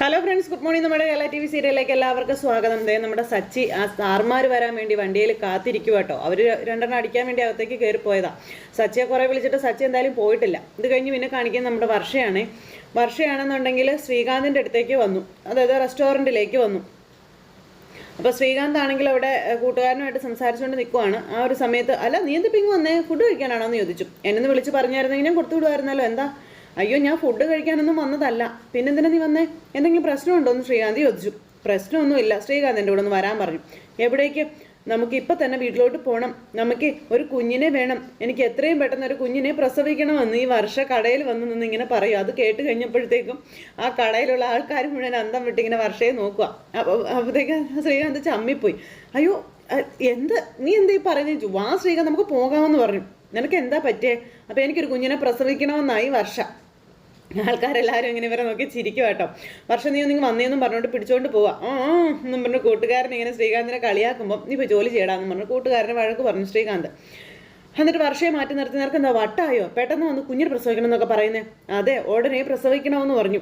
Hello friends good morning നമ്മുടെ Kerala T V സീരിയലിലേക്ക് എല്ലാവർക്കും സ്വാഗതം. ദേ നമ്മുടെ സച്ചി ആ സാർമാർ വരാൻ വേണ്ടി വണ്ടിയിൽ കാത്തിരിക്കുക കേട്ടോ അവർ രണ്ടെണ്ണം അടിക്കാൻ വേണ്ടി അകത്തേക്ക് കയറി പോയതാ. സച്ചിയെ കുറേ വിളിച്ചിട്ട് സച്ചി എന്തായാലും പോയിട്ടില്ല. ഇത് കഴിഞ്ഞ് പിന്നെ കാണിക്കുന്നത് നമ്മുടെ വർഷയാണ്. വർഷയാണെന്നുണ്ടെങ്കിൽ ശ്രീകാന്തിന്റെ അടുത്തേക്ക് വന്നു. അതായത് റെസ്റ്റോറന്റിലേക്ക് വന്നു. അപ്പോൾ ശ്രീകാന്ത് ആണെങ്കിൽ അവിടെ കൂട്ടുകാരനുമായിട്ട് സംസാരിച്ചുകൊണ്ട് നിൽക്കുവാണ് ആ ഒരു സമയത്ത് അല്ല നീ എന്ത് പിങ് വന്നേ? ഫുഡ് കഴിക്കാനാണോ? എന്ന് ചോദിച്ചു. എന്നെ വിളിച്ച് പറഞ്ഞായിരുന്നെങ്കിൽ ഞാൻ കൊടുത്തു വിടുമായിരുന്നല്ലോ എന്താ? അയ്യോ ഞാൻ ഫുഡ് കഴിക്കാനൊന്നും വന്നതല്ല. പിന്നെന്തിനാ നീ വന്നേ? എന്തെങ്കിലും പ്രശ്നമുണ്ടോ എന്ന് ശ്രീകാന്ത് ചോദിച്ചു. പ്രശ്നമൊന്നുമില്ല. ശ്രീകാന്ത് എന്റെ കൂടെ ഒന്ന് വരാൻ പറഞ്ഞു. എവിടേക്ക്? നമുക്ക് ഇപ്പം തന്നെ വീട്ടിലോട്ട് പോകണം നമുക്ക് ഒരു കുഞ്ഞിനെ വേണം. എനിക്ക് എത്രയും പെട്ടെന്ന് ഒരു കുഞ്ഞിനെ പ്രസവിക്കണമെന്ന് ഈ വർഷ കടയിൽ വന്ന് നിന്ന് ഇങ്ങനെ പറയും. അത് കേട്ട് കഴിഞ്ഞപ്പോഴത്തേക്കും ആ കടയിലുള്ള ആൾക്കാർ മുഴുവൻ അന്തം വിട്ടിങ്ങനെ വർഷയെ നോക്കുക അപ്പോൾ അപ്പോഴത്തേക്ക് ശ്രീകാന്ത് ചമ്മിപ്പോയി. അയ്യോ എന്ത്? നീ എന്താ ചോദിച്ചു വാ ശ്രീകാന്ത് നമുക്ക് പോകാമെന്ന് പറഞ്ഞു. നിനക്ക് എന്താ പറ്റിയേ? അപ്പോൾ എനിക്കൊരു കുഞ്ഞിനെ പ്രസവിക്കണമെന്നായി വർഷ. ആൾക്കാരെല്ലാവരും ഇങ്ങനെ ഇവരെ നോക്കി ചിരിക്കും കേട്ടോ. വർഷം നീ നിങ്ങൾ വന്നേന്നും പറഞ്ഞുകൊണ്ട് പിടിച്ചോണ്ട് പോവാ. ആ എന്നും പറഞ്ഞു കൂട്ടുകാരൻ ഇങ്ങനെ ശ്രീകാന്തിനെ കളിയാക്കുമ്പോൾ നീ ഇപ്പോൾ ജോലി ചെയ്യടാന്ന് പറഞ്ഞു കൂട്ടുകാരനെ വഴക്ക് പറഞ്ഞു ശ്രീകാന്ത്. എന്നിട്ട് വർഷയെ മാറ്റി നിർത്തി നിനക്ക് എന്താ വട്ടായോ? പെട്ടെന്ന് വന്ന് കുഞ്ഞിന് പ്രസവിക്കണം എന്നൊക്കെ പറയുന്നേ? അതെ ഉടനെ പ്രസവിക്കണമെന്ന് പറഞ്ഞു.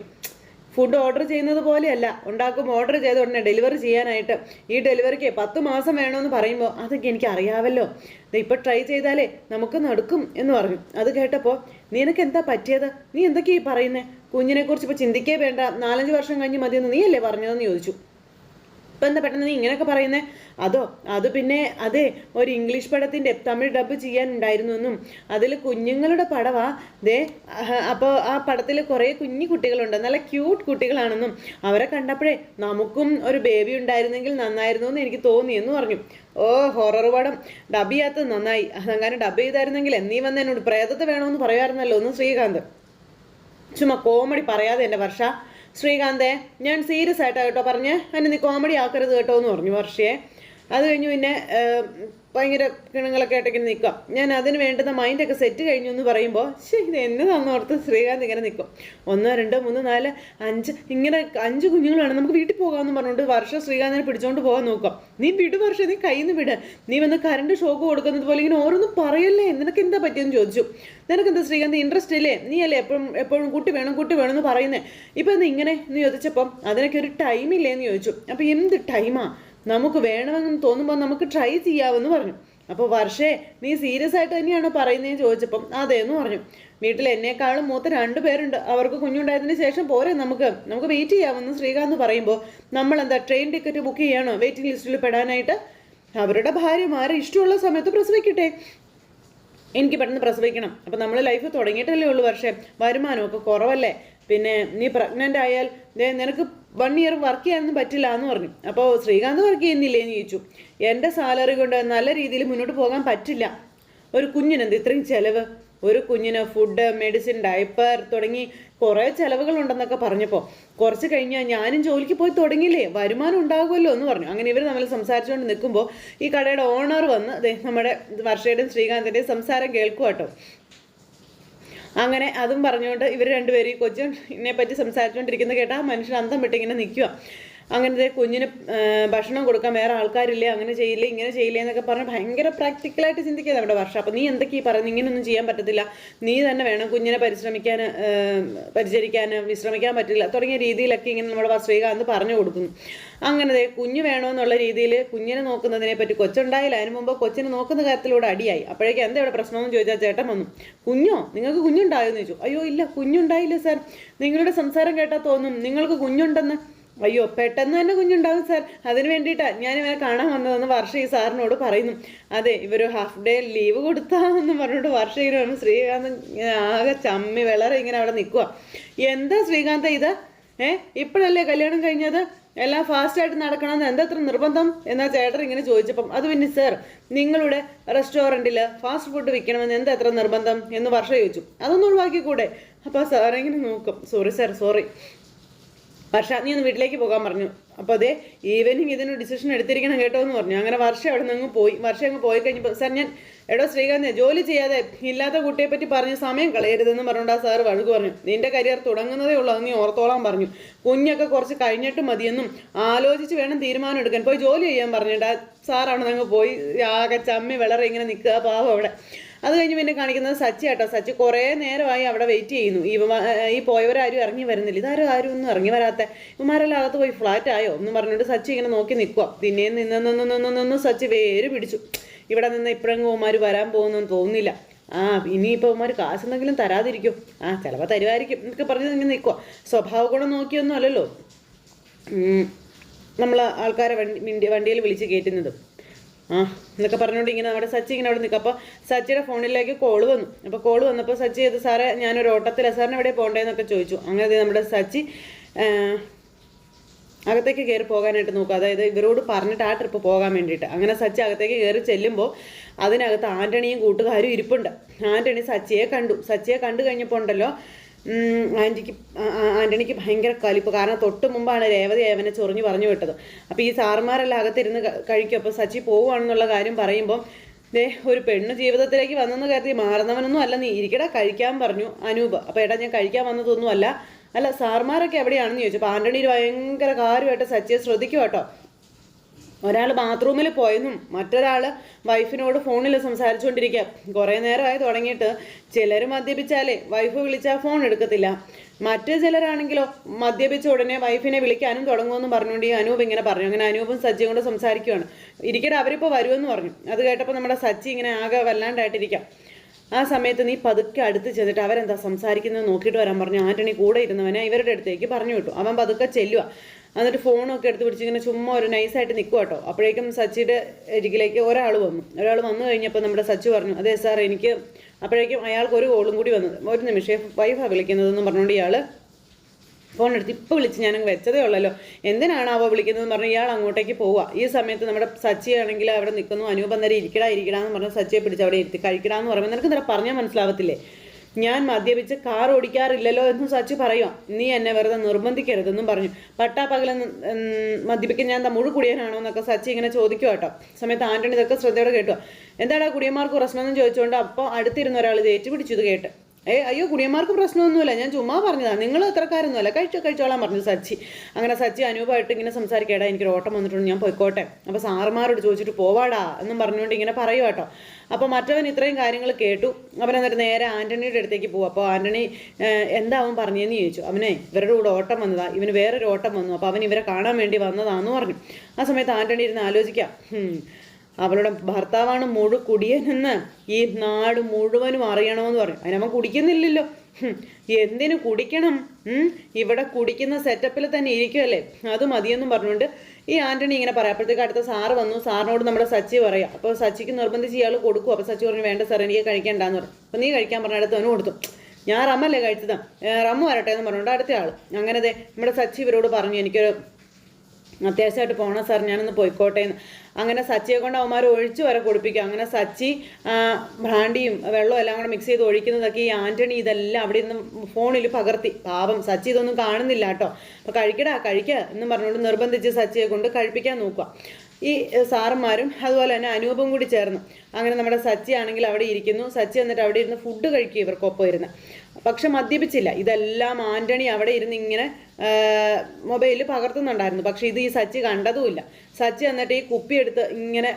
ഫുഡ് ഓർഡർ ചെയ്യുന്നത് പോലെയല്ല. ഉണ്ടാക്കും ഓർഡർ ചെയ്ത ഉടനെ ഡെലിവറി ചെയ്യാനായിട്ട്. ഈ ഡെലിവറിക്ക് പത്ത് മാസം വേണമെന്ന് പറയുമ്പോൾ അതൊക്കെ എനിക്ക് അറിയാമല്ലോ ഇപ്പോൾ ട്രൈ ചെയ്താലേ നമുക്ക് നടക്കും എന്ന് പറഞ്ഞു. അത് കേട്ടപ്പോൾ നിനക്ക് എന്താ പറ്റിയത്? നീ എന്തൊക്കെയാ ഈ പറയുന്നത് കുഞ്ഞിനെക്കുറിച്ച് ഇപ്പോൾ ചിന്തിക്കേ വേണ്ട. നാലഞ്ച് വർഷം കഴിഞ്ഞ് മതിയെന്ന് നീയല്ലേ പറഞ്ഞതെന്ന് ചോദിച്ചു. ഇപ്പം എന്താ പെട്ടെന്ന് നീ ഇങ്ങനെയൊക്കെ പറയുന്നേ? അതോ അത് പിന്നെ അതെ ഒരു ഇംഗ്ലീഷ് പടത്തിന്റെ തമിഴ് ഡബ് ചെയ്യാനുണ്ടായിരുന്നു എന്നും അതിൽ കുഞ്ഞുങ്ങളുടെ പടവാ. ദേ അപ്പോൾ ആ പടത്തിൽ കുറേ കുഞ്ഞു കുട്ടികളുണ്ട്. നല്ല ക്യൂട്ട് കുട്ടികളാണെന്നും അവരെ കണ്ടപ്പോഴേ നമുക്കും ഒരു ബേബി ഉണ്ടായിരുന്നെങ്കിൽ നന്നായിരുന്നു എന്ന് എനിക്ക് തോന്നി എന്ന് പറഞ്ഞു ഓ ഹൊറർ പടം. ഡബ് ചെയ്യാത്തത് നന്നായി. അതങ്ങനെ ഡബ് ചെയ്തായിരുന്നെങ്കിൽ നീ വന്ന് എന്നോട് പ്രേതത്തെ വേണമെന്ന് പറയുമായിരുന്നല്ലോ ഒന്ന് ശ്രീകാന്ത്. ചുമ്മാ കോമഡി പറയാതെ എന്റെ വർഷ. ശ്രീകാന്തേ ഞാൻ സീരിയസ് ആയിട്ടാണ് കേട്ടോ പറഞ്ഞ്. അതിന് നീ കോമഡി ആക്കരുത് കേട്ടോ എന്ന് പറഞ്ഞു വർഷയെ അത് കഴിഞ്ഞു പിന്നെ ഭയങ്കര കിണങ്ങളൊക്കെ ആയിട്ടൊക്കെ നിൽക്കാം. ഞാൻ അതിന് വേണ്ടുന്ന മൈൻഡൊക്കെ സെറ്റ് കഴിഞ്ഞു എന്ന് പറയുമ്പോൾ ശരി ഇത് എന്നെ ഓർത്ത് ശ്രീകാന്ത് ഇങ്ങനെ നിൽക്കും. ഒന്ന് രണ്ട് മൂന്ന് നാല് അഞ്ച് ഇങ്ങനെ അഞ്ച് കുഞ്ഞുങ്ങൾ വേണം നമുക്ക് വീട്ടിൽ പോകാമെന്ന് പറഞ്ഞുകൊണ്ട് വർഷം ശ്രീകാന്തിനെ പിടിച്ചോണ്ട് പോകാൻ നോക്കാം. നീ വിട് വർഷം നീ കയ്യിൽ നിന്ന് വിട്. നീ വന്ന് കറണ്ട് ഷോക്ക് കൊടുക്കുന്നത് പോലെ ഇങ്ങനെ ഓരോന്നും പറയല്ലേ? നിനക്ക് എന്താ പറ്റിയെന്ന് ചോദിച്ചു. നിനക്ക് എന്താ ശ്രീകാന്ത് ഇൻട്രസ്റ്റ് ഇല്ലേ? നീ അല്ലേ എപ്പോഴും എപ്പോഴും കുട്ടി വേണം കുട്ടി വേണം എന്ന് പറയുന്നേ? ഇപ്പം എന്താ ഇങ്ങനെ എന്ന് ചോദിച്ചപ്പം അതിനൊക്കെ ഒരു ടൈം ഇല്ലേന്ന് ചോദിച്ചു. അപ്പം എന്ത് ടൈമാ നമുക്ക് വേണമെന്ന് തോന്നുമ്പോൾ നമുക്ക് ട്രൈ ചെയ്യാമെന്ന് പറഞ്ഞു. അപ്പോൾ വർഷേ നീ സീരിയസ് ആയിട്ട് തന്നെയാണോ പറയുന്നതെന്ന് ചോദിച്ചപ്പം അതെ എന്ന് പറഞ്ഞു. വീട്ടിൽ എന്നെക്കാളും മൂത്ത രണ്ട് പേരുണ്ട്. അവർക്ക് കുഞ്ഞുണ്ടായതിന് ശേഷം പോരെ നമുക്ക്. നമുക്ക് വെയിറ്റ് ചെയ്യാമെന്ന് ശ്രീകാന്ത് പറയുമ്പോൾ നമ്മൾ എന്താ ട്രെയിൻ ടിക്കറ്റ് ബുക്ക് ചെയ്യണോ വെയിറ്റിംഗ് ലിസ്റ്റിൽ പെടാനായിട്ട്? അവരുടെ ഭാര്യമാരെ ഇഷ്ടമുള്ള സമയത്ത് പ്രസവിക്കട്ടെ. എനിക്ക് പെട്ടെന്ന് പ്രസവിക്കണം. അപ്പം നമ്മൾ ലൈഫ് തുടങ്ങിയിട്ടല്ലേ ഉള്ളൂ പക്ഷേ വരുമാനമൊക്കെ കുറവല്ലേ? പിന്നെ നീ പ്രഗ്നന്റ് ആയാൽ നിനക്ക് വൺ ഇയർ വർക്ക് ചെയ്യാനൊന്നും പറ്റില്ല എന്ന് പറഞ്ഞു. അപ്പോൾ ശ്രീകാന്ത് വർക്ക് ചെയ്യുന്നില്ലേ എന്ന് ചോദിച്ചു. എന്റെ സാലറി കൊണ്ട് നല്ല രീതിയിൽ മുന്നോട്ട് പോകാൻ പറ്റില്ല. ഒരു കുഞ്ഞിനെന്ത് ഇത്രയും ചിലവ്? ഒരു കുഞ്ഞിന് ഫുഡ് മെഡിസിൻ ഡയപ്പർ തുടങ്ങി കുറേ ചിലവുകളുണ്ടെന്നൊക്കെ പറഞ്ഞപ്പോൾ കുറച്ച് കഴിഞ്ഞാൽ ഞാനും ജോലിക്ക് പോയി തുടങ്ങിയില്ലേ വരുമാനം ഉണ്ടാകുമല്ലോ എന്ന് പറഞ്ഞു. അങ്ങനെ ഇവർ നമ്മൾ സംസാരിച്ചുകൊണ്ട് നിൽക്കുമ്പോൾ ഈ കടയുടെ ഓണർ വന്ന് നമ്മുടെ വർഷയുടെയും ശ്രീകാന്തിന്റെയും സംസാരം കേൾക്കുക കേട്ടോ അങ്ങനെ അതും പറഞ്ഞുകൊണ്ട് ഇവർ രണ്ടുപേരും ഈ കൊച്ചിനെ പറ്റി സംസാരിച്ചുകൊണ്ടിരിക്കുന്നത് കേട്ടാൽ മനുഷ്യൻ അന്തം വിട്ടിങ്ങനെ നിൽക്കുക അങ്ങനത്തെ കുഞ്ഞിന് ഭക്ഷണം കൊടുക്കാൻ വേറെ ആൾക്കാരില്ലേ അങ്ങനെ ചെയ്യില്ലേ ഇങ്ങനെ ചെയ്യില്ലേ എന്നൊക്കെ പറഞ്ഞ് ഭയങ്കര പ്രാക്ടിക്കലായിട്ട് ചിന്തിക്കുക നമ്മുടെ വർഷം. അപ്പം നീ എന്തൊക്കെ ഈ പറയുന്നത് ഇങ്ങനെയൊന്നും ചെയ്യാൻ പറ്റത്തില്ല. നീ തന്നെ വേണം കുഞ്ഞിനെ പരിശ്രമിക്കാൻ പരിചരിക്കാൻ വിശ്രമിക്കാൻ പറ്റില്ല തുടങ്ങിയ രീതിയിലൊക്കെ ഇങ്ങനെ നമ്മുടെ ശ്രീകാന്ത് പറഞ്ഞു കൊടുക്കുന്നു. അങ്ങനെ കുഞ്ഞ് വേണമെന്നുള്ള രീതിയിൽ കുഞ്ഞിനെ നോക്കുന്നതിനെ പറ്റി കൊച്ചുണ്ടായില്ല അതിന് മുമ്പ് കൊച്ചിനെ നോക്കുന്ന കാര്യത്തിലൂടെ അടിയായി. അപ്പോഴേക്കും എന്താ ഇവിടെ പ്രശ്നമെന്ന് ചോദിച്ചാൽ ചേട്ടൻ വന്നു കുഞ്ഞോ നിങ്ങൾക്ക് കുഞ്ഞുണ്ടായോ എന്ന് ചോദിച്ചു. അയ്യോ ഇല്ല കുഞ്ഞുണ്ടായില്ല സാർ. നിങ്ങളുടെ സംസാരം കേട്ടാൽ തോന്നും. നിങ്ങൾക്ക് കുഞ്ഞുണ്ടെന്ന്. അയ്യോ പെട്ടെന്ന് തന്നെ കുഞ്ഞുണ്ടാവും സാർ. അതിന് വേണ്ടിയിട്ടാണ് ഞാൻ ഇവനെ കാണാൻ വന്നതെന്ന് വർഷ ഈ സാറിനോട് പറയുന്നു. അതെ ഇവർ ഹാഫ് ഡേ ലീവ് കൊടുത്താന്ന് പറഞ്ഞിട്ട് വർഷ ഇങ്ങനെ ശ്രീകാന്ത് ആകെ ചമ്മി വിളറെ ഇങ്ങനെ അവിടെ നിൽക്കുക എന്താ ശ്രീകാന്ത ഇത്? ഏ ഇപ്പോഴല്ലേ കല്യാണം കഴിഞ്ഞത്? എല്ലാം ഫാസ്റ്റായിട്ട് നടക്കണമെന്ന് എന്താ അത്ര നിർബന്ധം? എന്നാ ചേട്ടൻ ഇങ്ങനെ ചോദിച്ചപ്പം അത് പിന്നെ സർ നിങ്ങളുടെ റെസ്റ്റോറന്റിൽ ഫാസ്റ്റ് ഫുഡ് വിൽക്കണമെന്ന് എന്താ അത്ര നിർബന്ധം? എന്ന് വർഷ ചോദിച്ചു. അതൊന്നും ഒഴിവാക്കിക്കൂടെ? അപ്പോൾ സാർ ഇങ്ങനെ നോക്കും. സോറി സാർ സോറി വർഷ നീ ഒന്ന് വീട്ടിലേക്ക് പോകാൻ പറഞ്ഞു. അപ്പോൾ അതെ ഈവനിങ് ഇതിനൊരു ഡിസിഷൻ എടുത്തിരിക്കണം കേട്ടോ എന്ന് പറഞ്ഞു. അങ്ങനെ വർഷം അവിടെ നിന്ന് അങ്ങ് പോയി. വർഷം അങ്ങ് പോയി കഴിഞ്ഞപ്പോൾ സാർ ഞാൻ എടോ ശ്രീകാന്ത് ജോലി ചെയ്യാതെ ഇല്ലാത്ത കുട്ടിയെ പറ്റി പറഞ്ഞ് സമയം കളയരുതെന്ന് പറഞ്ഞുകൊണ്ട് ആ സാർ വഴുക്ക് പറഞ്ഞു. നിന്റെ കരിയർ തുടങ്ങുന്നതേ ഉള്ളൂ നീ ഓർത്തോളാൻ പറഞ്ഞു. കുഞ്ഞൊക്കെ കുറച്ച് കഴിഞ്ഞിട്ട് മതിയെന്നും ആലോചിച്ച് വേണം തീരുമാനം എടുക്കാൻ. പോയി ജോലി ചെയ്യാൻ പറഞ്ഞിട്ട് ആ അങ്ങ് പോയി. ആകെ ചമ്മി വിളറി ഇങ്ങനെ നിൽക്കുക പാവം അവിടെ. അത് കഴിഞ്ഞ് പിന്നെ കാണിക്കുന്നത് സച്ചി കേട്ടോ സച്ചി കുറേ നേരമായി അവിടെ വെയിറ്റ് ചെയ്യുന്നു. ഈ പോയവരാരും ഇറങ്ങി വരുന്നില്ല. ഇതാരും ആരും ഒന്നും ഇറങ്ങി വരാത്ത. ഇവന്മാരെല്ലാം അകത്ത് പോയി ഫ്ലാറ്റ് ആയോ? എന്ന് പറഞ്ഞിട്ട് സച്ചി ഇങ്ങനെ നോക്കി നിൽക്കുക പിന്നെ നിന്ന് നിന്ന് നിന്ന് നിന്ന് സച്ചി വേര് പിടിച്ചു. ഇവിടെ നിന്ന് ഇപ്പോഴെങ്കിലും ഇവന്മാർ വരാൻ പോകുന്നെന്ന് തോന്നുന്നില്ല. ആ ഇനിയിപ്പോൾ ഉമാർ കാശെന്തെങ്കിലും തരാതിരിക്കും? ആ ചിലപ്പോൾ തരുമായിരിക്കും എന്നൊക്കെ പറഞ്ഞ് ഇങ്ങനെ നിൽക്കുക സ്വഭാവ ഗുണം നോക്കിയൊന്നും അല്ലല്ലോ. നമ്മൾ ആൾക്കാരെ വണ്ടി വണ്ടിയിൽ വിളിച്ച് കയറ്റുന്നതും ആ എന്നൊക്കെ പറഞ്ഞുകൊണ്ട് ഇങ്ങനെ നമ്മുടെ സച്ചി ഇങ്ങനെ അവിടെ നിൽക്കും. അപ്പോൾ സച്ചിയുടെ ഫോണിലേക്ക് കോൾ വന്നു. അപ്പോൾ കോൾ വന്നപ്പോൾ സച്ചി ഇത് സാറേ ഞാനൊരു ഓട്ടത്തിലാണ് സാറിന് എവിടെ പോകണ്ടേന്നൊക്കെ ചോദിച്ചു. അങ്ങനെ നമ്മുടെ സച്ചി അകത്തേക്ക് കയറി പോകാനായിട്ട് നോക്കുക അതായത് ഇവരോട് പറഞ്ഞിട്ട് ആ ട്രിപ്പ് പോകാൻ വേണ്ടിയിട്ട്. അങ്ങനെ സച്ചി അകത്തേക്ക് കയറി ചെല്ലുമ്പോൾ അതിനകത്ത് ആന്റണിയും കൂട്ടുകാരും ഇരിപ്പുണ്ട്. ആന്റണി സച്ചിയെ കണ്ടു. സച്ചിയെ കണ്ടു കഴിഞ്ഞപ്പോൾ ഉണ്ടല്ലോ ആന്റിക്ക് ആന്റണിക്ക് ഭയങ്കര കലിപ്പ്. കാരണം തൊട്ട് മുമ്പാണ് രേവതി അവനെ ചൊറിഞ്ഞു പറഞ്ഞു വിട്ടത്. അപ്പോൾ ഈ സാറുമാരെല്ലാം അകത്തിരുന്ന് കഴിക്കും. അപ്പോൾ സച്ചി പോവുകയാണെന്നുള്ള കാര്യം പറയുമ്പോൾ ദേ ഒരു പെണ്ണ് ജീവിതത്തിലേക്ക് വന്നെന്ന് കരുതി മാറുന്നവനൊന്നും അല്ല. നീ ഇരിക്കടാ കഴിക്കാൻ പറഞ്ഞു അനൂപ്. അപ്പോൾ എടാ ഞാൻ കഴിക്കാൻ വന്നതൊന്നും അല്ല. അല്ല സാർമാരൊക്കെ എവിടെയാണെന്ന് ചോദിച്ചു. അപ്പോൾ ആന്റണി ഭയങ്കര കാര്യമായിട്ട് സച്ചിയെ ശ്രദ്ധിക്കും കേട്ടോ ഒരാൾ ബാത്റൂമിൽ പോയെന്നും മറ്റൊരാൾ വൈഫിനോട് ഫോണിൽ സംസാരിച്ചുകൊണ്ടിരിക്കുക. കുറേ നേരമായി തുടങ്ങിയിട്ട് ചിലർ മദ്യപിച്ചാലേ വൈഫ് വിളിച്ചാൽ ഫോൺ എടുക്കത്തില്ല. മറ്റു ചിലരാണെങ്കിലോ മദ്യപിച്ച ഉടനെ വൈഫിനെ വിളിക്കാനും തുടങ്ങുമെന്ന് പറഞ്ഞുകൊണ്ട് ഈ അനൂപ് ഇങ്ങനെ പറഞ്ഞു. അങ്ങനെ അനൂപും സജ്ജിയും കൂടെ സംസാരിക്കുകയാണ് ഇരിക്കട്ടെ അവരിപ്പോൾ വരുമെന്ന് പറഞ്ഞു. അത് കേട്ടപ്പോൾ നമ്മുടെ സച്ചി ഇങ്ങനെ ആകെ വല്ലാണ്ടായിട്ടിരിക്കാം. ആ സമയത്ത് നീ പതുക്കെ അടുത്ത് ചെന്നിട്ട് അവരെന്താ സംസാരിക്കുന്നത് നോക്കിയിട്ട് വരാൻ പറഞ്ഞു. ആന്റണി കൂടെ ഇരുന്നവനെ ഇവരുടെ അടുത്തേക്ക് പറഞ്ഞു വിട്ടു. അവൻ പതുക്കെ ചെല്ലുക എന്നിട്ട് ഫോണൊക്കെ എടുത്ത് പിടിച്ച് ഇങ്ങനെ ചുമ്മാ ഒരു നൈസായിട്ട് നിൽക്കുക കേട്ടോ. അപ്പോഴേക്കും സച്ചിയുടെ അരികിലേക്ക് ഒരാൾ വന്നു. ഒരാൾ വന്നു കഴിഞ്ഞപ്പോൾ നമ്മുടെ സച്ചു പറഞ്ഞു അതെ സാർ എനിക്ക് അപ്പോഴേക്കും അയാൾക്ക് ഒരു കോളും കൂടി വന്നത്. ഒരു നിമിഷം വൈഫാണ് വിളിക്കുന്നതെന്ന് പറഞ്ഞുകൊണ്ട് ഇയാൾ ഫോൺ എടുത്ത് ഇപ്പോൾ വിളിച്ച് ഞാനങ്ങ് വെച്ചതേ ഉള്ളല്ലോ. എന്തിനാണ് അവ വിളിക്കുന്നതെന്ന് പറഞ്ഞ് ഇയാൾ അങ്ങോട്ടേക്ക് പോവുക. ഈ സമയത്ത് നമ്മുടെ സച്ചി ആണെങ്കിൽ അവിടെ നിൽക്കുന്നു അനൂപം നേരെ ഇരിക്കടാ ഇരിക്കടാന്ന് പറഞ്ഞാൽ പറഞ്ഞ് സച്ചിയെ പിടിച്ച് അവിടെ ഇരുത്തി കഴിക്കടാന്ന് പറയുമ്പോൾ നിനക്ക് എന്താ പറഞ്ഞാൽ മനസ്സിലാവത്തില്ലേ? ഞാൻ മദ്യപിച്ച് കാർ ഓടിക്കാറില്ലല്ലോ എന്നും സച്ചി പറയുക നീ എന്നെ വെറുതെ നിർബന്ധിക്കരുതെന്നും പറഞ്ഞു. പട്ടാപ്പകല മദ്യപിക്കാൻ ഞാൻ എന്താ മുഴു കുടിയനാണോ എന്നൊക്കെ സച്ചി ഇങ്ങനെ ചോദിക്കുക കേട്ടോ. സമയത്ത് ആന്റണി ഇതൊക്കെ ശ്രദ്ധയോടെ കേട്ടോ. എന്താടാ കുടിയന്മാർക്ക് പ്രശ്നമെന്ന് ചോദിച്ചുകൊണ്ട് അപ്പോൾ അടുത്തിരുന്ന ഒരാൾ ഇത് ഏറ്റുപിടിച്ചു ഇത് കേട്ട്. ഏ അയ്യോ കുടിയന്മാർക്ക് പ്രശ്നമൊന്നുമില്ല. ഞാൻ ചുമ്മാ പറഞ്ഞതാണ് നിങ്ങൾ എത്രക്കാരൊന്നുമല്ല കഴിച്ചോ കഴിച്ചോളാൻ പറഞ്ഞു സച്ചി. അങ്ങനെ സച്ചി അനൂപമായിട്ട് ഇങ്ങനെ സംസാരിക്കേടാ എനിക്കൊരു ഓട്ടം വന്നിട്ടുണ്ട് ഞാൻ പോയിക്കോട്ടെ. അപ്പോൾ സാറുമാരോട് ചോദിച്ചിട്ട് പോവാടാ എന്നും പറഞ്ഞുകൊണ്ട് ഇങ്ങനെ പറയുക കേട്ടോ. അപ്പോൾ മറ്റവൻ ഇത്രയും കാര്യങ്ങൾ കേട്ടു. അവൻ എന്നിട്ട് നേരെ ആന്റണിയുടെ അടുത്തേക്ക് പോകും അപ്പോൾ ആന്റണി എന്താ അവൻ പറഞ്ഞതെന്ന് ചോദിച്ചു. അവനെ ഇവരുടെ കൂടെ ഓട്ടം വന്നതാണ് ഇവന് വേറൊരു ഓട്ടം വന്നു. അപ്പോൾ അവൻ ഇവരെ കാണാൻ വേണ്ടി വന്നതാണെന്ന് പറഞ്ഞു. ആ സമയത്ത് ആന്റണി ഇരുന്ന് ആലോചിക്കാം. "ഹും, അവളുടെ ഭർത്താവാണ് മുഴു കുടിയനെന്ന് ഈ നാട് മുഴുവനും അറിയണമെന്ന് പറയും. അതിനവൻ കുടിക്കുന്നില്ലല്ലോ. എന്തിനു കുടിക്കണം? ഇവിടെ കുടിക്കുന്ന സെറ്റപ്പിൽ തന്നെ ഇരിക്കുമല്ലേ അത് മതിയെന്നും പറഞ്ഞുകൊണ്ട് ഈ ആന്റണി ഇങ്ങനെ പറയാം. അപ്പോഴത്തേക്ക് അടുത്ത സാറ് വന്നു. സാറിനോട് നമ്മുടെ സച്ചി പറയാം. അപ്പോൾ സച്ചിക്ക് നിർബന്ധിച്ച് ഇയാൾ കൊടുക്കും. അപ്പോൾ സച്ചി പറഞ്ഞു വേണ്ട സാർ എനിക്ക് കഴിക്കണ്ടെന്ന് പറഞ്ഞു. അപ്പോൾ നീ കഴിക്കാൻ പറഞ്ഞ അടുത്ത് അവന് കൊടുത്തു. ഞാൻ റമ്മല്ലേ കഴിച്ചതാണ് റമ്മ വരട്ടെ എന്ന് പറഞ്ഞുകൊണ്ട് അടുത്ത ആൾ. അങ്ങനെ നമ്മുടെ സച്ചി ഇവരോട് പറഞ്ഞു എനിക്കൊരു അത്യാവശ്യമായിട്ട് പോകണം സാർ ഞാനൊന്ന് പോയിക്കോട്ടെ എന്ന്. അങ്ങനെ സച്ചിയെ കൊണ്ട് അവന്മാർ ഒഴിച്ചു വരെ കുടിപ്പിക്കും. അങ്ങനെ സച്ചി ഭ്രാണ്ടിയും വെള്ളവും എല്ലാം കൂടെ മിക്സ് ചെയ്ത് ഒഴിക്കുന്നതൊക്കെ ഈ ആന്റണി ഇതെല്ലാം അവിടെ നിന്ന് ഫോണിൽ പകർത്തി. പാപം സച്ചി ഇതൊന്നും കാണുന്നില്ല കേട്ടോ. അപ്പോൾ കഴിക്കടാ കഴിക്കുക എന്നും പറഞ്ഞുകൊണ്ട് നിർബന്ധിച്ച് സച്ചിയെ കൊണ്ട് കഴിപ്പിക്കാൻ നോക്കുക. ഈ സാറന്മാരും അതുപോലെ തന്നെ അനൂപും കൂടി ചേർന്ന്. അങ്ങനെ നമ്മുടെ സച്ചി ആണെങ്കിൽ അവിടെ ഇരിക്കുന്നു. സച്ചി എന്നിട്ട് അവിടെ ഇരുന്ന് ഫുഡ് കഴിക്കും ഇവർക്കൊപ്പം ഇരുന്ന്. പക്ഷെ മദ്യപിച്ചില്ല. ഇതെല്ലാം ആന്റണി അവിടെ ഇരുന്ന് ഇങ്ങനെ മൊബൈലിൽ പകർത്തുന്നുണ്ടായിരുന്നു. പക്ഷെ ഇത് ഈ സച്ചി കണ്ടതുമില്ല. സച്ചി എന്നിട്ട് ഈ കുപ്പി എടുത്ത് ഇങ്ങനെ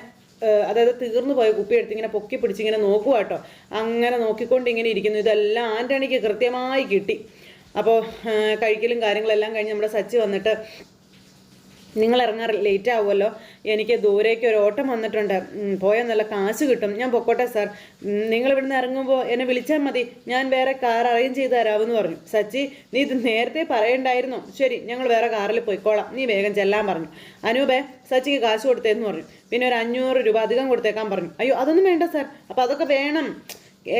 അതായത് തീർന്നു പോയ കുപ്പി എടുത്ത് ഇങ്ങനെ പൊക്കി പിടിച്ച് ഇങ്ങനെ നോക്കുക കേട്ടോ. അങ്ങനെ നോക്കിക്കൊണ്ട് ഇങ്ങനെ ഇരിക്കുന്നു. ഇതെല്ലാം ആന്റണിക്ക് കൃത്യമായി കിട്ടി. അപ്പോൾ കഴിക്കലും കാര്യങ്ങളെല്ലാം കഴിഞ്ഞ് നമ്മുടെ സച്ചി വന്നിട്ട് നിങ്ങൾ ഇറങ്ങാൻ ലേറ്റ് ആവുമല്ലോ? എനിക്ക് ദൂരേക്ക് ഒരു ഓട്ടം വന്നിട്ടുണ്ട്. പോയാൽ നല്ല കാശ് കിട്ടും. ഞാൻ പൊക്കോട്ടെ സാർ നിങ്ങൾ ഇവിടുന്ന് ഇറങ്ങുമ്പോൾ എന്നെ വിളിച്ചാൽ മതി. ഞാൻ വേറെ കാർ അറേഞ്ച് ചെയ്ത് തരാമെന്ന് പറഞ്ഞു. സച്ചി നീ ഇത് നേരത്തെ പറയണ്ടായിരുന്നു. ശരി ഞങ്ങൾ വേറെ കാറിൽ പോയിക്കോളാം. നീ വേഗം ചെല്ലാൻ പറഞ്ഞു. അനൂപേ സച്ചിക്ക് കാശ് കൊടുത്തേന്ന് പറഞ്ഞു. പിന്നെ ഒരു അഞ്ഞൂറ് രൂപ അധികം കൊടുത്തേക്കാൻ പറഞ്ഞു. അയ്യോ അതൊന്നും വേണ്ട സാർ അപ്പോൾ അതൊക്കെ വേണം.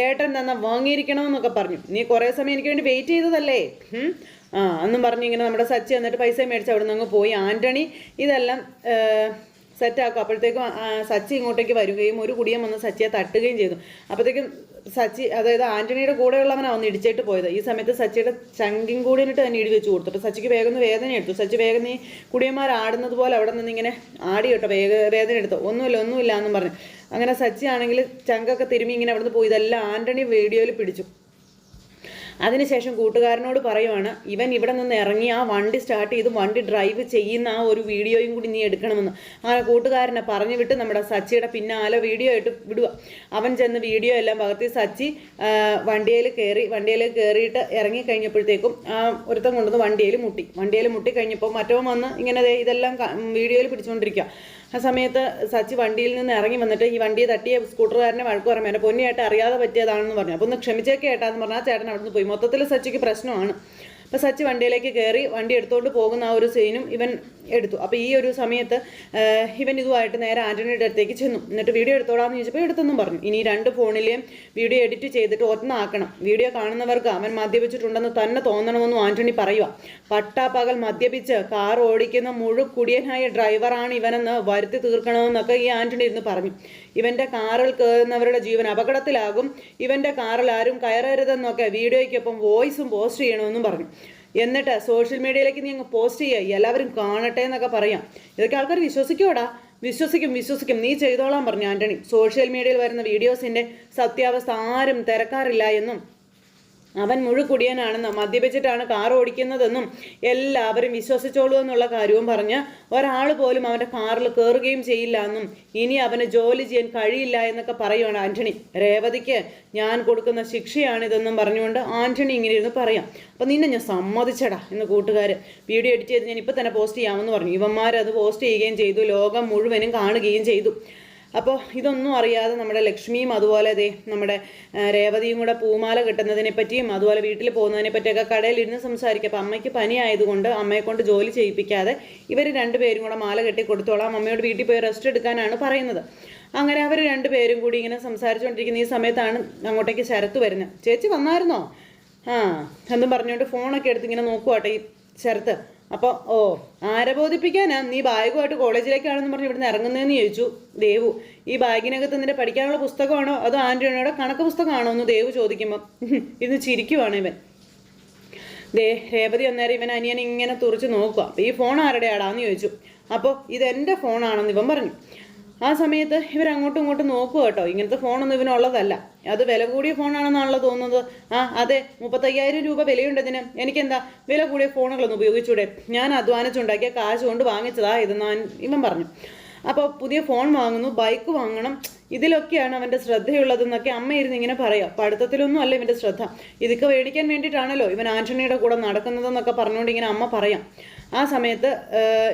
ഏട്ടൻ തന്നെ വാങ്ങിയിരിക്കണമെന്നൊക്കെ പറഞ്ഞു. നീ കുറേ സമയം എനിക്ക് വേണ്ടി വെയിറ്റ് ചെയ്തതല്ലേ? ആ എന്നും പറഞ്ഞ് ഇങ്ങനെ നമ്മുടെ സച്ചി എന്നിട്ട് പൈസ മേടിച്ച് അവിടെ നിന്ന് അങ്ങ് പോയി. ആന്റണി ഇതെല്ലാം സെറ്റാക്കും അപ്പോഴത്തേക്കും സച്ചി ഇങ്ങോട്ടേക്ക് വരികയും ഒരു കുടിയൻ വന്ന് സച്ചിയെ തട്ടുകയും ചെയ്തു. അപ്പോഴത്തേക്കും സച്ചി അതായത് ആന്റണിയുടെ കൂടെയുള്ളവനാണ് ഒന്ന് ഇടിച്ചിട്ട് പോയത്. ഈ സമയത്ത് സച്ചിയുടെ ചങ്കിൻ കൂടിയിട്ട് തന്നെ ഇടി വെച്ച് കൊടുത്തു. അപ്പോൾ സച്ചിക്ക് വേഗം വേദന എടുത്തു. സച്ചി വേഗം നീ കുടിയന്മാർ ആടുന്നത് പോലെ അവിടെ നിന്ന് ഇങ്ങനെ ആടി കേട്ടോ വേഗ വേദന എടുത്തു. ഒന്നുമില്ല ഒന്നുമില്ല എന്നും പറഞ്ഞു. അങ്ങനെ സച്ചി ആണെങ്കിൽ ചങ്കൊക്കെ തിരുമ്മി ഇങ്ങനെ അവിടെ നിന്ന് പോയി. ഇതെല്ലാം ആന്റണി വീഡിയോയിൽ പിടിച്ചു. അതിനുശേഷം കൂട്ടുകാരനോട് പറയുവാണ് ഇവൻ ഇവിടെ നിന്ന് ഇറങ്ങി ആ വണ്ടി സ്റ്റാർട്ട് ചെയ്ത് വണ്ടി ഡ്രൈവ് ചെയ്യുന്ന ആ ഒരു വീഡിയോയും കൂടി നീ എടുക്കണമെന്ന്. ആ കൂട്ടുകാരനെ പറഞ്ഞു വിട്ട് നമ്മുടെ സച്ചിയുടെ പിന്നാലെ വീഡിയോ ആയിട്ട് വിടുക. അവൻ ചെന്ന് വീഡിയോ എല്ലാം പകർത്തി സച്ചി വണ്ടിയിൽ കയറി വണ്ടിയിൽ കയറിയിട്ട് ഇറങ്ങി കഴിഞ്ഞപ്പോഴത്തേക്കും ആ ഒരുത്തം കൊണ്ടുവന്ന് വണ്ടിയിൽ മുട്ടി. വണ്ടിയിൽ മുട്ടി കഴിഞ്ഞപ്പോൾ മറ്റവൻ വന്ന് ഇങ്ങനെ ഇതെല്ലാം വീഡിയോയിൽ പിടിച്ചുകൊണ്ടിരിക്കുക. ആ സമയത്ത് സച്ചി വണ്ടിയിൽ നിന്ന് ഇറങ്ങി വന്നിട്ട് ഈ വണ്ടിയെ തട്ടിയ സ്കൂട്ടറുകാരനെ വഴക്ക് പറഞ്ഞു എന്റെ പൊന്നിയായിട്ട് അറിയാതെ പറ്റിയതാണെന്ന് പറഞ്ഞു. അപ്പോൾ ഒന്ന് ക്ഷമിച്ചേക്കേട്ടാന്ന് പറഞ്ഞാൽ ആ ചേട്ടൻ അവിടെ നിന്ന് പോയി. മൊത്തത്തിൽ സച്ചിക്ക് പ്രശ്നമാണ്. അപ്പോൾ സച്ച് വണ്ടിയിലേക്ക് കയറി വണ്ടി എടുത്തുകൊണ്ട് പോകുന്ന ആ ഒരു സീനും ഇവൻ എടുത്തു. അപ്പോൾ ഈ ഒരു സമയത്ത് ഇവൻ ഇതുമായിട്ട് നേരെ ആന്റണിയുടെ അടുത്തേക്ക് ചെന്നു. എന്നിട്ട് വീഡിയോ എടുത്തോടാന്ന് ചോദിച്ചപ്പോൾ എടുത്തെന്നും പറഞ്ഞു. ഇനി രണ്ട് ഫോണിലെയും വീഡിയോ എഡിറ്റ് ചെയ്തിട്ട് ഒന്നാക്കണം. വീഡിയോ കാണുന്നവർക്ക് അവൻ മദ്യപിച്ചിട്ടുണ്ടെന്ന് തന്നെ തോന്നണമെന്നും ആന്റണി പറയുക പട്ടാപ്പകൽ മദ്യപിച്ച് കാർ ഓടിക്കുന്ന മുഴുക്കുടിയനായ ഡ്രൈവറാണ് ഇവനെന്ന് വരുത്തി തീർക്കണമെന്നൊക്കെ ഈ ആന്റണി ഇരുന്ന് പറഞ്ഞു. ഇവന്റെ കാറിൽ കയറുന്നവരുടെ ജീവൻ അപകടത്തിലാകും. ഇവന്റെ കാറിൽ ആരും കയറരുതെന്നൊക്കെ വീഡിയോയ്ക്കൊപ്പം വോയിസും പോസ്റ്റ് ചെയ്യണമെന്നും പറഞ്ഞു. എന്നിട്ട് സോഷ്യൽ മീഡിയയിലേക്ക് നീ അങ്ങ് പോസ്റ്റ് ചെയ്യുക. എല്ലാവരും കാണട്ടെ എന്നൊക്കെ പറയാം. ഇതൊക്കെ ആൾക്കാർ വിശ്വസിക്കോടാ വിശ്വസിക്കും വിശ്വസിക്കും. നീ ചെയ്തോളാം പറഞ്ഞു ആന്റണി. സോഷ്യൽ മീഡിയയിൽ വരുന്ന വീഡിയോസിന്റെ സത്യാവസ്ഥ ആരും തിരക്കാറില്ല എന്നും അവൻ മുഴുക്കുടിയനാണെന്ന് മദ്യപിച്ചിട്ടാണ് കാർ ഓടിക്കുന്നതെന്നും എല്ലാവരും വിശ്വസിച്ചോളൂ എന്നുള്ള കാര്യവും പറഞ്ഞ് ഒരാൾ പോലും അവന്റെ കാറിൽ കയറുകയും ചെയ്യില്ല എന്നും ഇനി അവന് ജോലി ചെയ്യാൻ കഴിയില്ല എന്നൊക്കെ പറയുകയാണ് ആന്റണി. രേവതിക്ക് ഞാൻ കൊടുക്കുന്ന ശിക്ഷയാണിതെന്നും പറഞ്ഞുകൊണ്ട് ആന്റണി ഇങ്ങനെ ഇരുന്ന് പറയാം. അപ്പം നിന്നെ ഞാൻ സമ്മതിച്ചടാ എന്ന് കൂട്ടുകാർ വീഡിയോ എഡിറ്റ് ചെയ്ത് ഞാൻ ഇപ്പം തന്നെ പോസ്റ്റ് ചെയ്യാമെന്ന് പറഞ്ഞു. ഇവന്മാരത് പോസ്റ്റ് ചെയ്യുകയും ചെയ്തു. ലോകം മുഴുവനും കാണുകയും ചെയ്തു. അപ്പോൾ ഇതൊന്നും അറിയാതെ നമ്മുടെ ലക്ഷ്മിയും അതുപോലെ ദേ നമ്മുടെ രേവതിയും കൂടെ പൂമാല കിട്ടുന്നതിനെ പറ്റിയും അതുപോലെ വീട്ടിൽ പോകുന്നതിനെ പറ്റിയൊക്കെ കടയിലിരുന്ന് സംസാരിക്കും. അപ്പോൾ അമ്മയ്ക്ക് പനി ആയതുകൊണ്ട് അമ്മയെ കൊണ്ട് ജോലി ചെയ്യിപ്പിക്കാതെ ഇവർ രണ്ടുപേരും കൂടെ മാല കെട്ടി കൊടുത്തോളാം. അമ്മയോട് വീട്ടിൽ പോയി റെസ്റ്റ് എടുക്കാനാണ് പറയുന്നത്. അങ്ങനെ അവർ രണ്ടുപേരും കൂടി ഇങ്ങനെ സംസാരിച്ചുകൊണ്ടിരിക്കുന്ന ഈ സമയത്താണ് അങ്ങോട്ടേക്ക് ശരത്ത് വരുന്നത്. ചേച്ചി വന്നായിരുന്നോ? ആ എന്നും പറഞ്ഞുകൊണ്ട് ഫോണൊക്കെ എടുത്ത് ഇങ്ങനെ നോക്കുവാട്ടെ ഈ ശരത്ത്. അപ്പോൾ ഓ ആരെ ബോധിപ്പിക്കാനാ? നീ ബാഗുമായിട്ട് കോളേജിലേക്കാണെന്ന് പറഞ്ഞ് ഇവിടുന്ന് ഇറങ്ങുന്നതെന്ന് ചോദിച്ചു ദേവു. ഈ ബാഗിനകത്ത് നിന്റെ പഠിക്കാനുള്ള പുസ്തകമാണോ? അതോ ആന്റണിയുടെ കണക്ക് പുസ്തകമാണോ എന്ന് ദേവു ചോദിക്കുമ്പോൾ ഇന്ന് ചിരിക്കുവാണ് ഇവൻ. ദേ രേവതി അന്നേരം ഇവൻ അനിയൻ ഇങ്ങനെ തുറച്ച് നോക്കുക. അപ്പോൾ ഈ ഫോൺ ആരുടെയാടാന്ന് ചോദിച്ചു. അപ്പോൾ ഇത് എന്റെ ഫോണാണെന്ന് ഇവൻ പറഞ്ഞു. ആ സമയത്ത് ഇവർ അങ്ങോട്ടും ഇങ്ങോട്ടും നോക്കുക കേട്ടോ. ഇങ്ങനത്തെ ഫോണൊന്നും ഇവനുള്ളതല്ല. അത് വില കൂടിയ ഫോണാണെന്നാണല്ലോ തോന്നുന്നത്. ആ അതെ മുപ്പത്തയ്യായിരം രൂപ വിലയുണ്ടതിന് എനിക്കെന്താ വില കൂടിയ ഫോണുകളൊന്നും ഉപയോഗിച്ചൂടെ? ഞാൻ അധ്വാനിച്ചുണ്ടാക്കിയ കാശ് കൊണ്ട് വാങ്ങിച്ചതാ ഞാൻ ഇവൻ പറഞ്ഞു. അപ്പോൾ പുതിയ ഫോൺ വാങ്ങുന്നു ബൈക്ക് വാങ്ങണം. ഇതിലൊക്കെയാണ് അവന്റെ ശ്രദ്ധയുള്ളതെന്നൊക്കെ അമ്മ ഇരുന്ന് ഇങ്ങനെ പറയാം. പഠിത്തത്തിലൊന്നും അല്ല ഇവന്റെ ശ്രദ്ധ. ഇതൊക്കെ മേടിക്കാൻ വേണ്ടിയിട്ടാണല്ലോ ഇവൻ ആന്റണിയുടെ കൂടെ നടക്കുന്നതെന്നൊക്കെ പറഞ്ഞുകൊണ്ട് ഇങ്ങനെ അമ്മ പറയാം. ആ സമയത്ത്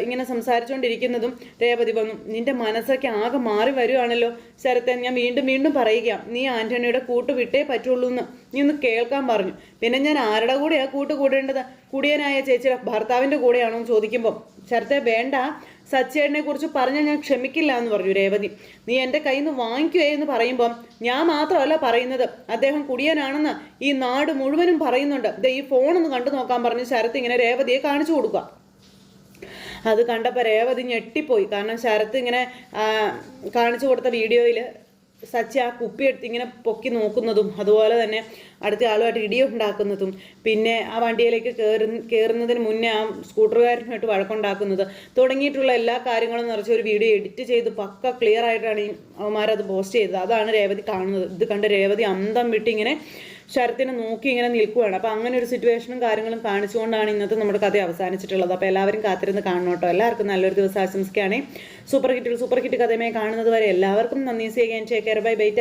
ഇങ്ങനെ സംസാരിച്ചുകൊണ്ടിരിക്കുന്നതും രേവതി വന്നു. നിന്റെ മനസ്സൊക്കെ ആകെ മാറി വരുവാണല്ലോ ശരത്തെ. ഞാൻ വീണ്ടും വീണ്ടും പറയുകയാണ് നീ ആന്റണിയുടെ കൂട്ട് വിട്ടേ പറ്റുള്ളൂ എന്ന് നീ ഒന്ന് കേൾക്കാൻ പറഞ്ഞു. പിന്നെ ഞാൻ ആരുടെ കൂടെയാണ് കൂട്ട് കൂടേണ്ടത്? കുടിയനായ ചേച്ചിയുടെ ഭർത്താവിന്റെ കൂടെയാണോ എന്ന് ചോദിക്കുമ്പോൾ ശരത്തെ വേണ്ട. സച്ചേട്ടനെ കുറിച്ച് പറഞ്ഞാൽ ഞാൻ ക്ഷമിക്കില്ല എന്ന് പറഞ്ഞു രേവതി. നീ എന്റെ കയ്യിൽ നിന്ന് വാങ്ങിക്കുകയെ എന്ന് പറയുമ്പം ഞാൻ മാത്രമല്ല പറയുന്നത്. അദ്ദേഹം കുടിയനാണെന്ന് ഈ നാട് മുഴുവനും പറയുന്നുണ്ട്. ഈ ഫോണൊന്ന് കണ്ടു നോക്കാൻ പറഞ്ഞ് ശരത്ത് ഇങ്ങനെ രേവതിയെ കാണിച്ചു കൊടുക്കുക അത് കണ്ടപ്പോൾ രേവതി ഞെട്ടിപ്പോയി. കാരണം ശരത്ത് ഇങ്ങനെ കാണിച്ചു കൊടുത്ത വീഡിയോയിൽ സച്ചി ആ കുപ്പി എടുത്ത് ഇങ്ങനെ പൊക്കി നോക്കുന്നതും അതുപോലെ തന്നെ അടുത്ത ആളുമായിട്ട് ഇടിയുണ്ടാക്കുന്നതും പിന്നെ ആ വണ്ടിയിലേക്ക് കയറി കയറുന്നതിന് മുന്നേ ആ സ്കൂട്ടറുകാരനുമായിട്ട് വഴക്കുണ്ടാക്കുന്നത് തുടങ്ങിയിട്ടുള്ള എല്ലാ കാര്യങ്ങളും നിറച്ച് ഒരു വീഡിയോ എഡിറ്റ് ചെയ്ത് പക്ക ക്ലിയർ ആയിട്ടാണ് ഈ അവന്മാരത് പോസ്റ്റ് ചെയ്തത്. അതാണ് രേവതി കാണുന്നത്. ഇത് കണ്ട് രേവതി അന്തം വിട്ടിങ്ങനെ ശരത്തിനെ നോക്കി ഇങ്ങനെ നിൽക്കുകയാണ് അപ്പോൾ അങ്ങനെ ഒരു സിറ്റുവേഷനും കാര്യങ്ങളും കാണിച്ചുകൊണ്ടാണ് ഇന്നത്തെ നമ്മുടെ കഥ അവസാനിച്ചിട്ടുള്ളത്. അപ്പോൾ എല്ലാവരും കാത്തിരുന്ന് കാണണം എല്ലാവർക്കും നല്ലൊരു ദിവസം ആശംസിക്കുകയാണ്. സൂപ്പർ ഹിറ്റ് സൂപ്പർ ഹിറ്റ് കഥയുമായി കാണുന്നത് വരെ എല്ലാവർക്കും നന്ദി. C again bye bye